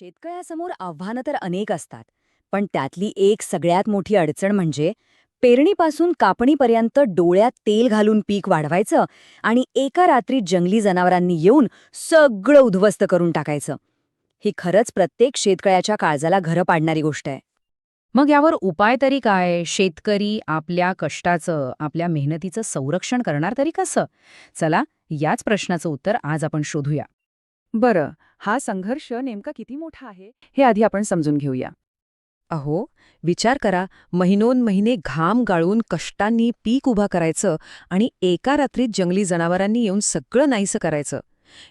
शेतकऱ्यासमोर आव्हानं तर अनेक असतात पण त्यातली एक सगळ्यात मोठी अडचण म्हणजे पेरणीपासून कापणीपर्यंत डोळ्यात तेल घालून पीक वाढवायचं आणि एका रात्री जंगली जनावरांनी येऊन सगळं उद्ध्वस्त करून टाकायचं. ही खरंच प्रत्येक शेतकऱ्याच्या काळजाला घरं पाडणारी गोष्ट आहे. मग यावर उपाय तरी काय? शेतकरी आपल्या कष्टाचं आपल्या मेहनतीचं संरक्षण करणार तरी कसं? चला याच प्रश्नाचं उत्तर आज आपण शोधूया. बरं हा संघर्ष नेमका किती मोठा आहे हे आधी आपण समजून घेऊया. अहो विचार करा महिनोन महिने घाम गाळून कष्टांनी पीक उभा करायचं आणि एका रात्रीत जंगली जनावरांनी येऊन सगळं नाहीसं करायचं.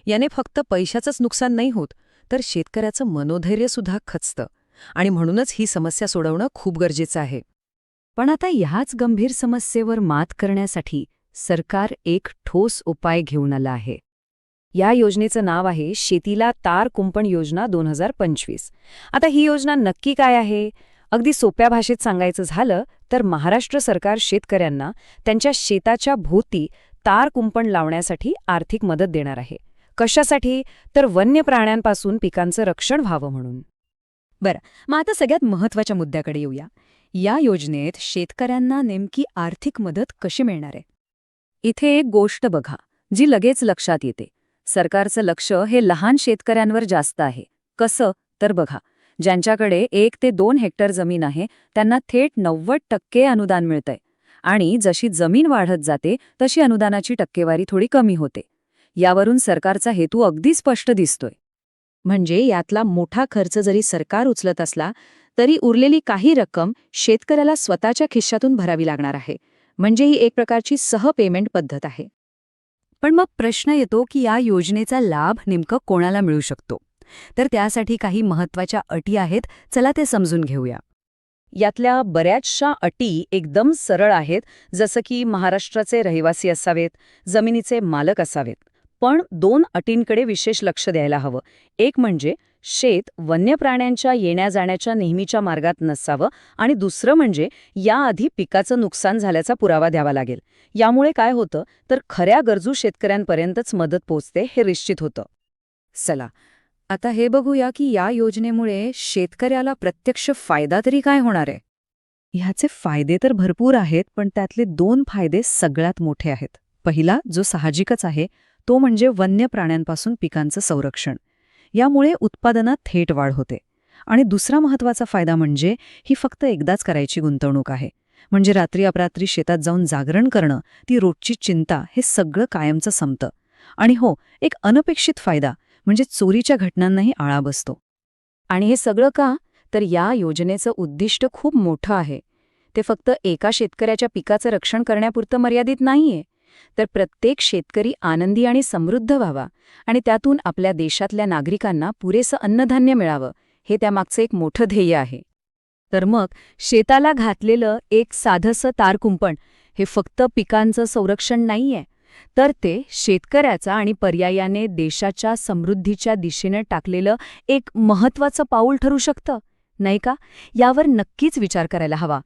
याने फक्त पैशाचंच नुकसान नाही होत तर शेतकऱ्याचं मनोधैर्यसुद्धा खचतं. आणि म्हणूनच ही समस्या सोडवणं खूप गरजेचं आहे. पण आता ह्याच गंभीर समस्येवर मात करण्यासाठी सरकार एक ठोस उपाय घेऊन आला आहे. या योजनेचं नाव आहे शेतीला तार कुंपण योजना दोन हजार पंचवीस. आता ही योजना नक्की काय आहे? अगदी सोप्या भाषेत सांगायचं झालं तर महाराष्ट्र सरकार शेतकऱ्यांना त्यांच्या शेताच्या भोवती तार कुंपण लावण्यासाठी आर्थिक मदत देणार आहे. कशासाठी? तर वन्य प्राण्यांपासून पिकांचं रक्षण व्हावं म्हणून. बरं मग आता सगळ्यात महत्त्वाच्या मुद्द्याकडे येऊया. या योजनेत शेतकऱ्यांना नेमकी आर्थिक मदत कशी मिळणार आहे? इथे एक गोष्ट बघा जी लगेच लक्षात येते. सरकारचं लक्ष हे लहान शेतकऱ्यांवर जास्त आहे. कसं? तर बघा ज्यांच्याकडे एक ते दोन हेक्टर जमीन आहे त्यांना थेट नव्वद टक्के अनुदान मिळतंय. आणि जशी जमीन वाढत जाते तशी अनुदानाची टक्केवारी थोडी कमी होते. यावरून सरकारचा हेतू अगदी स्पष्ट दिसतोय. म्हणजे यातला मोठा खर्च जरी सरकार उचलत असला तरी उरलेली काही रक्कम शेतकऱ्याला स्वतःच्या खिश्यातून भरावी लागणार आहे. म्हणजे ही एक प्रकारची सहपेमेंट पद्धत आहे. पण मग प्रश्न येतो की या योजनेचा लाभ नेमकं कोणाला मिळू शकतो? तर त्यासाठी काही महत्त्वाच्या अटी आहेत चला ते समजून घेऊया. यातल्या बऱ्याचशा अटी एकदम सरळ आहेत जसं की महाराष्ट्राचे रहिवासी असावेत जमिनीचे मालक असावेत. पण दोन अटींकडे विशेष लक्ष द्यायला हवं. एक म्हणजे शेत वन्य प्राण्यांच्या येण्या जाण्याच्या नेहमीच्या मार्गात नसावं आणि दुसरं म्हणजे याआधी पिकाचं नुकसान झाल्याचा पुरावा द्यावा लागेल. यामुळे काय होतं? तर खऱ्या गरजू शेतकऱ्यांपर्यंतच मदत पोचते हे निश्चित होतं. चला आता हे बघूया की या योजनेमुळे शेतकऱ्याला प्रत्यक्ष फायदा तरी काय होणार आहे? ह्याचे फायदे तर भरपूर आहेत पण त्यातले दोन फायदे सगळ्यात मोठे आहेत. पहिला जो साहजिकच आहे तो म्हणजे वन्य प्राण्यांपासून पिकांचं संरक्षण. यामुळे उत्पादनात थेट वाढ होते. आणि दुसरा महत्त्वाचा फायदा म्हणजे ही फक्त एकदाच करायची गुंतवणूक आहे. म्हणजे रात्री अपरात्री शेतात जाऊन जागरण करणं ती रोजची चिंता हे सगळं कायमचं संपतं. आणि हो एक अनपेक्षित फायदा म्हणजे चोरीच्या घटनांनाही आळा बसतो. आणि हे सगळं का? तर या योजनेचं उद्दिष्ट खूप मोठं आहे. ते फक्त एका शेतकऱ्याच्या पिकाचं रक्षण करण्यापुरतं मर्यादित नाहीये. तर प्रत्येक शेतकरी आनंदी आणि समृद्ध व्हावा आणि त्यातून आपल्या देशातल्या नागरिकांना पुरेसं अन्नधान्य मिळावं हे त्यामागचं एक मोठं ध्येय आहे. तर मग शेताला घातलेलं एक साधंसं तारकुंपण हे फक्त पिकांचं संरक्षण नाहीये तर ते शेतकऱ्याचा आणि पर्यायाने देशाच्या समृद्धीच्या दिशेनं टाकलेलं एक महत्त्वाचं पाऊल ठरू शकतं नाही का? यावर नक्कीच विचार करायला हवा.